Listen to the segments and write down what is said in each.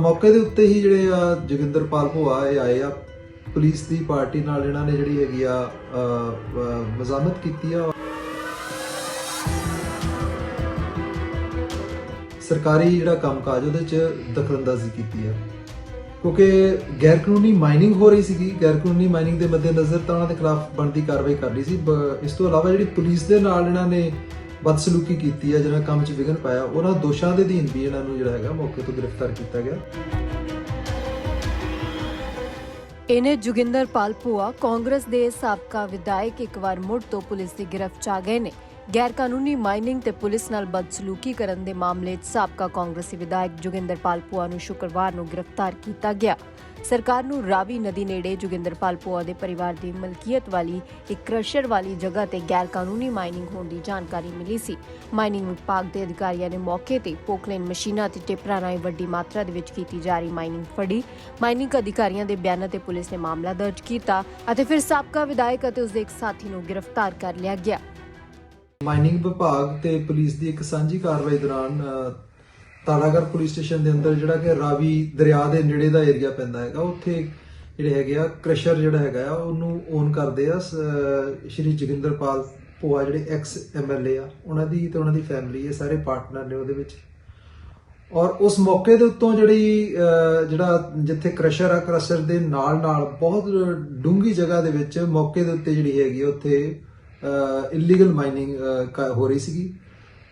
ਮੌਕੇ ਦੇ ਉੱਤੇ ਹੀ ਜਿਹੜੇ ਆ ਜੋਗਿੰਦਰਪਾਲ ਭੋਆ ਇਹ ਆਏ ਆ, ਪੁਲਿਸ ਦੀ ਪਾਰਟੀ ਨਾਲ ਇਹਨਾਂ ਨੇ ਜਿਹੜੀ ਹੈਗੀ ਆ ਮਜ਼ਾਮਤ ਕੀਤੀ ਆ। ਸਰਕਾਰੀ ਜਿਹੜਾ ਕੰਮਕਾਜ ਉਹਦੇ ਚ ਦਖਲਅੰਦਾਜ਼ੀ ਕੀਤੀ ਆ। ਕਿਉਂਕਿ ਗੈਰ ਕਾਨੂੰਨੀ ਮਾਈਨਿੰਗ ਹੋ ਰਹੀ ਸੀਗੀ ਗੈਰ ਕਾਨੂੰਨੀ ਮਾਈਨਿੰਗ ਦੇ ਮੱਦੇਨਜ਼ਰ ਤਾਂ ਉਹਨਾਂ ਦੇ ਖਿਲਾਫ ਬਣਦੀ ਕਾਰਵਾਈ ਕਰ ਰਹੀ ਸੀ, ਬ- ਇਸ ਤੋਂ ਇਲਾਵਾ ਜਿਹੜੀ ਪੁਲਿਸ ਦੇ ਨਾਲ ਇਹਨਾਂ ਨੇ ਬਦਸਲੂਕੀ ਕੀਤੀ ਆ ਜਿਹੜਾ ਕੰਮ 'ਚ ਵਿਘਨ ਪਾਇਆ। ਉਹਨਾਂ ਦੋਸ਼ਾਂ ਦੇ ਅਧੀਨ ਵੀ ਇਹਨਾਂ ਨੂੰ ਜਿਹੜਾ ਹੈਗਾ ਮੌਕੇ ਤੋਂ ਗ੍ਰਿਫਤਾਰ ਕੀਤਾ ਗਿਆ। ਇਹਨੇ ਜੁਗਿੰਦਰਪਾਲ ਭੂਆ, ਕਾਂਗਰਸ ਦੇ ਸਾਬਕਾ ਵਿਧਾਇਕ ਇੱਕ ਵਾਰ ਮੁੜ ਤੋਂ ਪੁਲਿਸ ਦੀ ਗ੍ਰਿਫਤ 'ਚ ਆ ਗਏ ਨੇ। ਗੈਰ ਕਾਨੂੰਨੀ ਮਾਈਨਿੰਗ ਤੇ ਪੁਲਿਸ ਨਾਲ ਬਦਸਲੂਕੀ ਕਰਨ ਦੇ ਮਾਮਲੇ 'ਚ ਸਾਬਕਾ ਕਾਂਗਰਸੀ ਵਿਧਾਇਕ ਜੁਗਿੰਦਰਪਾਲ ਭੂਆ ਨੂੰ ਸ਼ੁੱਕਰਵਾਰ ਨੂੰ ਗ੍ਰਿਫਤਾਰ ਕੀਤਾ ਗਿਆ। ਸਰਕਾਰ ਨੂੰ ਰਾਵੀ ਨਦੀ ਨੇੜੇ ਜੁਗਿੰਦਰਪਾਲ ਭੂਆ ਦੇ ਪਰਿਵਾਰ ਦੀ ਮਲਕੀਅਤ ਵਾਲੀ ਇੱਕ ਕ੍ਰਸ਼ਰ ਵਾਲੀ ਜਗ੍ਹਾ ਤੇ ਗੈਰ ਕਾਨੂੰਨੀ ਮਾਈਨਿੰਗ ਹੋਣ ਦੀ ਜਾਣਕਾਰੀ ਮਿਲੀ ਸੀ। ਮਾਈਨਿੰਗ ਵਿਭਾਗ ਦੇ ਅਧਿਕਾਰੀਆਂ ਨੇ ਮੌਕੇ ਤੇ ਪੋਕਲੇਨ ਮਸ਼ੀਨਾਂ ਤੇ ਟਿੱਪਰਾਂ ਰਾਹੀਂ ਵੱਡੀ ਮਾਤਰਾ ਦੇ ਵਿੱਚ ਕੀਤੀ ਜਾ ਰਹੀ ਮਾਈਨਿੰਗ ਫੜੀ। ਮਾਈਨਿੰਗ ਅਧਿਕਾਰੀਆਂ ਦੇ ਬਿਆਨਾਂ ਤੇ ਪੁਲਿਸ ਨੇ ਮਾਮਲਾ ਦਰਜ ਕੀਤਾ ਅਤੇ ਫਿਰ ਸਾਬਕਾ ਵਿਧਾਇਕ ਅਤੇ ਉਸਦੇ ਇੱਕ ਸਾਥੀ ਨੂੰ ਗ੍ਰਿਫਤਾਰ ਕਰ ਲਿਆ ਗਿਆ। ਮਾਈਨਿੰਗ ਵਿਭਾਗ ਤੇ ਪੁਲਿਸ ਦੀ ਇੱਕ ਸਾਂਝੀ ਕਾਰਵਾਈ ਦੌਰਾਨ ਅ, ਪੁਲਿਸ ਸਟੇਸ਼ਨ ਦੇ ਅੰਦਰ ਜਿਹੜਾ ਕਿ ਰਾਵੀ ਦਰਿਆ ਦੇ ਨੇੜੇ ਦਾ ਏਰੀਆ ਪੈਂਦਾ ਹੈਗਾ ਉੱਥੇ ਜਿਹੜੇ ਹੈਗੇ ਆ ਕ੍ਰਸ਼ਰ ਜਿਹੜਾ ਹੈਗਾ ਆ ਉਹਨੂੰ ਓਨ ਕਰਦੇ ਆ ਸ- ਸ਼੍ਰੀ ਜੋਗਿੰਦਰਪਾਲ ਭੋਆ ਜਿਹੜੇ ਐਕਸ ਐਮਐਲਏ ਆ ਉਹਨਾਂ ਦੀ ਤੇ ਉਹਨਾਂ ਦੀ ਫੈਮਿਲੀ ਇਹ ਸਾਰੇ ਪਾਰਟਨਰ ਨੇ ਉਹਦੇ ਵਿੱਚ। ਔਰ ਉਸ ਮੌਕੇ ਦੇ ਉੱਤੋਂ ਜਿਹੜੀ ਜਿਹੜਾ ਜਿੱਥੇ ਕ੍ਰਸ਼ਰ ਆ ਕ੍ਰਸ਼ਰ ਦੇ ਨਾਲ ਨਾਲ ਬਹੁਤ ਡੂੰਗੀ ਜਗ੍ਹਾ ਦੇ ਵਿੱਚ ਮੌਕੇ ਦੇ ਉੱਤੇ ਜਿਹੜੀ ਹੈਗੀ ਆ, ਉੱਥੇ ਇਲੀਗਲ ਮਾਈਨਿੰਗ ਹੋ ਰਹੀ ਸੀਗੀ।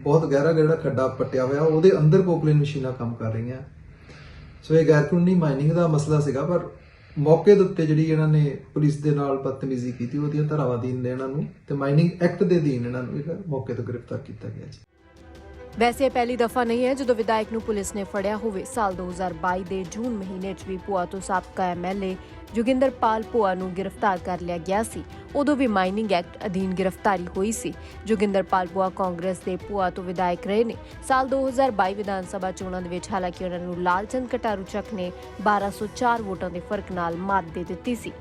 ਬਹੁਤ ਗਹਿਰਾ ਜਿਹੜਾ ਖੱਡਾ ਪੱਟਿਆ ਹੋਇਆ, ਉਹਦੇ ਅੰਦਰ ਪੋਕਲੇਨ ਮਸ਼ੀਨਾਂ ਕੰਮ ਕਰ ਰਹੀਆਂ। ਸੋ ਇਹ ਗੈਰ ਕਾਨੂੰਨੀ ਮਾਈਨਿੰਗ ਦਾ ਮਸਲਾ ਸੀਗਾ, ਪਰ ਮੌਕੇ ਦੇ ਉੱਤੇ ਜਿਹੜੀ ਇਹਨਾਂ ਨੇ ਪੁਲਿਸ ਦੇ ਨਾਲ ਬਦਤਮੀਜ਼ੀ ਕੀਤੀ, ਉਹਦੀਆਂ ਧਾਰਾਵਾਂ ਅਧੀਨ ਇਹਨਾਂ ਨੂੰ, ਤੇ ਮਾਈਨਿੰਗ ਐਕਟ ਦੇ ਅਧੀਨ ਇਹਨਾਂ ਨੂੰ ਮੌਕੇ ਤੋਂ ਗ੍ਰਿਫਤਾਰ ਕੀਤਾ ਗਿਆ ਜੀ। ਵੈਸੇ ਇਹ ਪਹਿਲੀ ਦਫਾ ਨਹੀਂ ਹੈ ਜਦੋਂ ਵਿਧਾਇਕ ਨੂੰ ਪੁਲਿਸ ਨੇ ਫੜਿਆ ਹੋਵੇ। ਸਾਲ 2022 ਦੇ ਜੂਨ ਮਹੀਨੇ 'ਚ ਵੀ ਭੂਆ ਤੋਂ ਸਾਬਕਾ ਐਮਐਲਏ ਜੋਗਿੰਦਰਪਾਲ ਭੂਆ ਨੂੰ ਗ੍ਰਿਫਤਾਰ ਕਰ ਲਿਆ ਗਿਆ ਸੀ। ਉਦੋਂ ਵੀ ਮਾਈਨਿੰਗ ਐਕਟ ਅਧੀਨ ਗ੍ਰਿਫਤਾਰੀ ਹੋਈ ਸੀ। ਜੋਗਿੰਦਰ ਪਾਲ ਭੂਆ ਕਾਂਗਰਸ ਦੇ ਭੂਆ ਤੋਂ ਵਿਧਾਇਕ ਰਹੇ ਨੇ। ਸਾਲ 2022 ਵਿਧਾਨ ਸਭਾ ਚੋਣਾਂ ਦੇ ਵਿੱਚ ਹਾਲਾਂਕਿ ਉਹਨਾਂ ਨੂੰ ਲਾਲਚੰਦ ਕਟਾਰੂ ਚੱਕ ਨੇ 1204 ਵੋਟਾਂ ਦੇ ਫ਼ਰਕ ਨਾਲ ਮਾਤ ਦੇ ਦਿੱਤੀ ਸੀ।